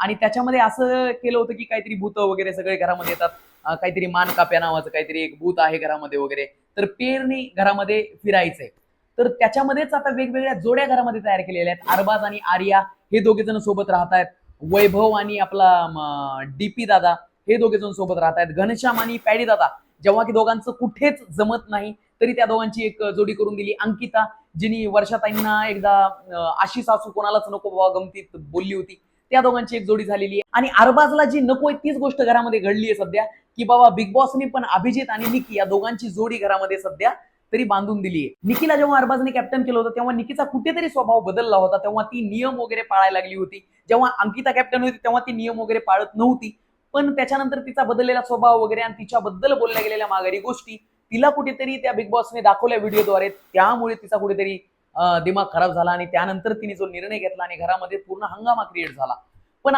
आणि त्याच्यामध्ये असं केलं होतं की काहीतरी भूत वगैरे सगळे घरामध्ये येतात. काहीतरी मान काप्या नावाचं काहीतरी एक भूत आहे घरामध्ये वगैरे. तर पेरणी घरामध्ये फिरायचंय. तर त्याच्यामध्येच आता वेगवेगळ्या जोड्या घरामध्ये तयार केलेल्या आहेत. अरबाज आणि आर्या हे दोघे जण सोबत राहत आहेत वैभव आणि आपला डीपी दादा हे दोघे जण सोबत राहत आहेत घनश्याम आणि पॅडी दादा. जेव्हा की दोघांचं कुठेच जमत नाही तरी त्या दोघांची एक जोडी करून दिली. अंकिता जिनी वर्षाताईंना एकदा आशी सासू कोणालाच नको बाबा गमतीत बोलली होती. त्या दोघांची एक जोडी झालेली आहे. आणि अरबाजला जी नको आहे तीच गोष्ट घरामध्ये घडली आहे सध्या की बाबा बिग बॉसने पण अभिजित आणि निकी या दोघांची जोडी घरामध्ये सध्या तरी बांधून दिली आहे. निकीला जेव्हा अरबाजने कॅप्टन केलं होतं तेव्हा निकीचा कुठेतरी स्वभाव बदलला होता तेव्हा ती नियम वगैरे पाळायला लागली होती. जेव्हा अंकिता कॅप्टन होती तेव्हा ती नियम वगैरे पाळत नव्हती. पण त्याच्यानंतर तिचा बदललेला स्वभाव वगैरे आणि तिच्याबद्दल बोलल्या गेलेल्या माघारी गोष्टी तिला कुठेतरी त्या बिग बॉसने दाखवल्या व्हिडिओद्वारे त्यामुळे तिचा कुठेतरी दिमाग खराब झाला आणि त्यानंतर तिने जो निर्णय घेतला आणि घरामध्ये पूर्ण हंगामा क्रिएट झाला. पण